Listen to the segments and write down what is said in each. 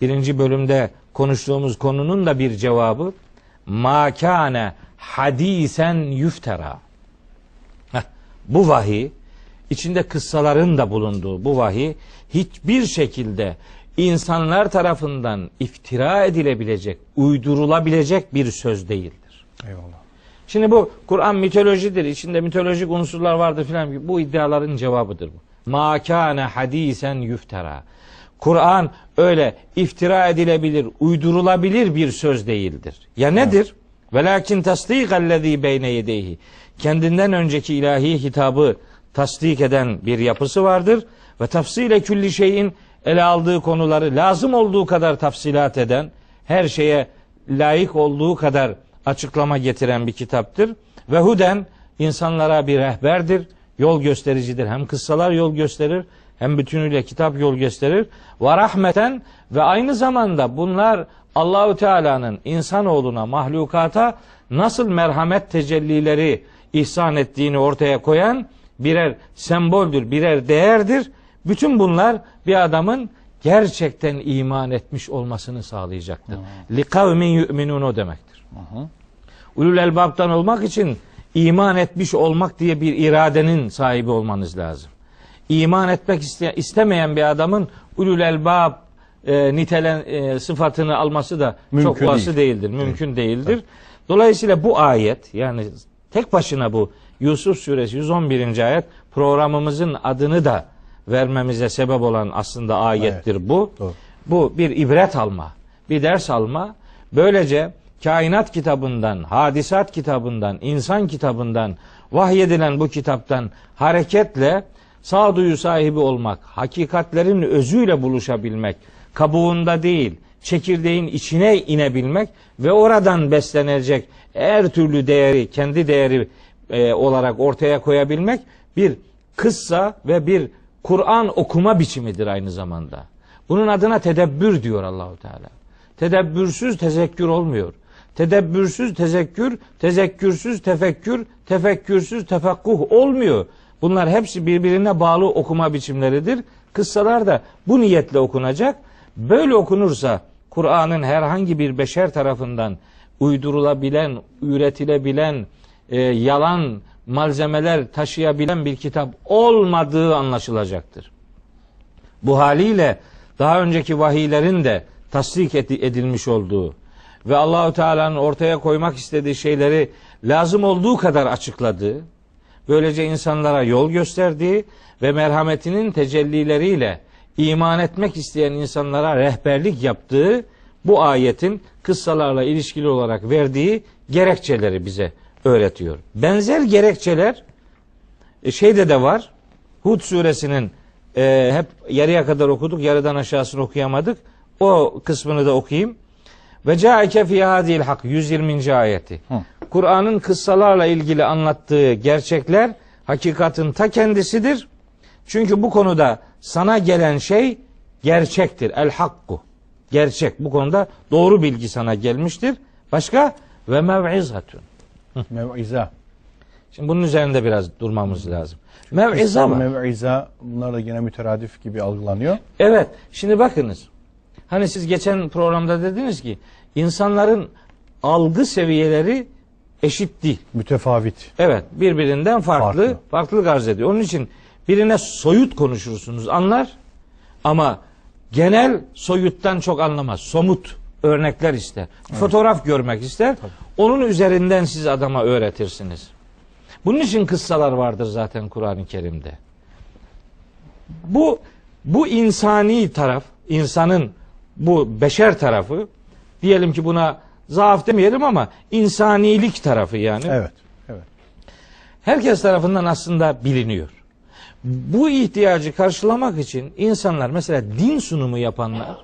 birinci bölümde konuştuğumuz konunun da bir cevabı ma kâne hadisen yuftera. Heh, bu vahiy içinde kıssaların da bulunduğu bu vahiy hiçbir şekilde insanlar tarafından iftira edilebilecek, uydurulabilecek bir söz değildir. Eyvallah. Şimdi bu Kur'an mitolojidir, içinde mitolojik unsurlar vardır filan gibi bu iddiaların cevabıdır bu. Ma kâne hadisen yuftera. Kur'an öyle iftira edilebilir, uydurulabilir bir söz değildir. Ya nedir? Velakin tasdikallezî beyne yedeyhi. Kendinden önceki ilahi hitabı tasdik eden bir yapısı vardır ve tafsile külli şeyin ele aldığı konuları lazım olduğu kadar tafsilat eden, her şeye layık olduğu kadar açıklama getiren bir kitaptır. Ve huden insanlara bir rehberdir, yol göstericidir. Hem kıssalar yol gösterir, hem bütünüyle kitap yol gösterir. Ve rahmeten ve aynı zamanda bunlar Allahü Teala'nın insanoğluna, mahlukata nasıl merhamet tecellileri ihsan ettiğini ortaya koyan birer semboldür, birer değerdir. Bütün bunlar bir adamın gerçekten iman etmiş olmasını sağlayacaktır. Li kavmin yu'minun o demektir. Ulul elbaptan olmak için iman etmiş olmak diye bir iradenin sahibi olmanız lazım. İman etmek iste- istemeyen bir adamın ulul elbab e, nitelen e, sıfatını alması da Mümkün çok olası değil. değildir. Mümkün değildir. Dolayısıyla bu ayet yani tek başına bu Yusuf suresi 111. ayet programımızın adını da vermemize sebep olan aslında ayettir bu. Doğru. Bu bir ibret alma, bir ders alma. Böylece kainat kitabından, hadisat kitabından, insan kitabından, vahyedilen bu kitaptan hareketle sağduyu sahibi olmak, hakikatlerin özüyle buluşabilmek, kabuğunda değil, çekirdeğin içine inebilmek ve oradan beslenecek her türlü değeri, kendi değeri e, olarak ortaya koyabilmek bir kıssa ve bir Kur'an okuma biçimidir aynı zamanda. Bunun adına tedebbür diyor Allahu Teala. Tedebbürsüz tezekkür olmuyor. Tedebbürsüz tezekkür, tezekkürsüz tefekkür, tefekkürsüz tefekkuh olmuyor. Bunlar hepsi birbirine bağlı okuma biçimleridir. Kıssalar da bu niyetle okunacak. Böyle okunursa Kur'an'ın herhangi bir beşer tarafından uydurulabilen, üretilebilen, e, yalan malzemeler taşıyabilen bir kitap olmadığı anlaşılacaktır. Bu haliyle daha önceki vahiylerin de tasdik edi- edilmiş olduğu ve Allahü Teala'nın ortaya koymak istediği şeyleri lazım olduğu kadar açıkladığı, böylece insanlara yol gösterdiği ve merhametinin tecellileriyle iman etmek isteyen insanlara rehberlik yaptığı bu ayetin kıssalarla ilişkili olarak verdiği gerekçeleri bize öğretiyor. Benzer gerekçeler e, şeyde de var. Hud suresinin e, hep yarıya kadar okuduk, yarıdan aşağısını okuyamadık. O kısmını da okuyayım. Ve caike fi hadil hak 120. ayeti. Hı. Kur'an'ın kıssalarla ilgili anlattığı gerçekler hakikatin ta kendisidir. Çünkü bu konuda sana gelen şey gerçektir. El hakku. Gerçek. Bu konuda doğru bilgi sana gelmiştir. Başka? Ve mev'izatun. Mev'iza. Şimdi bunun üzerinde biraz durmamız lazım. Mev'iza var. Mev'iza bunlar da yine müteradif gibi algılanıyor. Evet. Şimdi bakınız. Hani siz geçen programda dediniz ki insanların algı seviyeleri eşit değil. Mütefavit. Evet. Birbirinden farklı, Farklı. farklılık arz ediyor. Onun için birine soyut konuşursunuz anlar ama genel soyuttan çok anlamaz. Somut örnekler ister. Fotoğraf görmek ister. Onun üzerinden siz adama öğretirsiniz. Bunun için kıssalar vardır zaten Kur'an-ı Kerim'de. Bu bu insani taraf, insanın bu beşer tarafı diyelim ki buna zaaf demeyelim ama insanilik tarafı yani Evet. Evet. herkes tarafından aslında biliniyor. Bu ihtiyacı karşılamak için insanlar mesela din sunumu yapanlar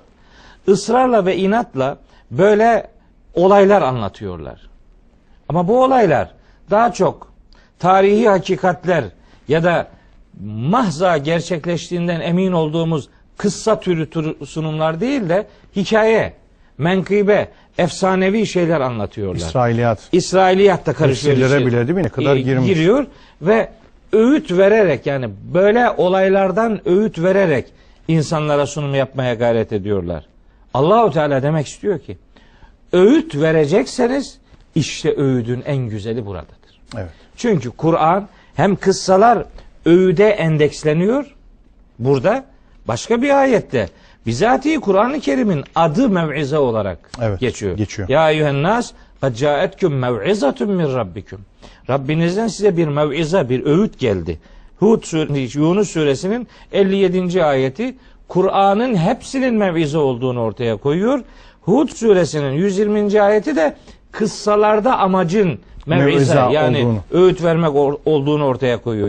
ısrarla ve inatla böyle olaylar anlatıyorlar. Ama bu olaylar daha çok tarihi hakikatler ya da mahza gerçekleştiğinden emin olduğumuz kıssa türü türü sunumlar değil de hikaye, menkıbe, efsanevi şeyler anlatıyorlar. İsrailiyat. İsrailiyat da karışıyor. Tefsirlere işe. bile değil mi? Ne kadar E, girmiş. Giriyor ve öğüt vererek yani böyle olaylardan öğüt vererek insanlara sunum yapmaya gayret ediyorlar. Allahu Teala demek istiyor ki öğüt verecekseniz işte öğüdün en güzeli buradadır. Evet. Çünkü Kur'an hem kıssalar öğüde endeksleniyor burada başka bir ayette bizatihi Kur'an-ı Kerim'in adı mev'ize olarak Evet, geçiyor. geçiyor. Ya eyyühen nas kad caetkum mev'izatun min rabbikum. Rabbinizden size bir mev'ize, bir öğüt geldi. Hud suresi, Yunus suresinin 57. ayeti Kur'an'ın hepsinin mev'ize olduğunu ortaya koyuyor. Hud suresinin 120. ayeti de kıssalarda amacın mev'ize yani olduğunu. öğüt vermek olduğunu ortaya koyuyor.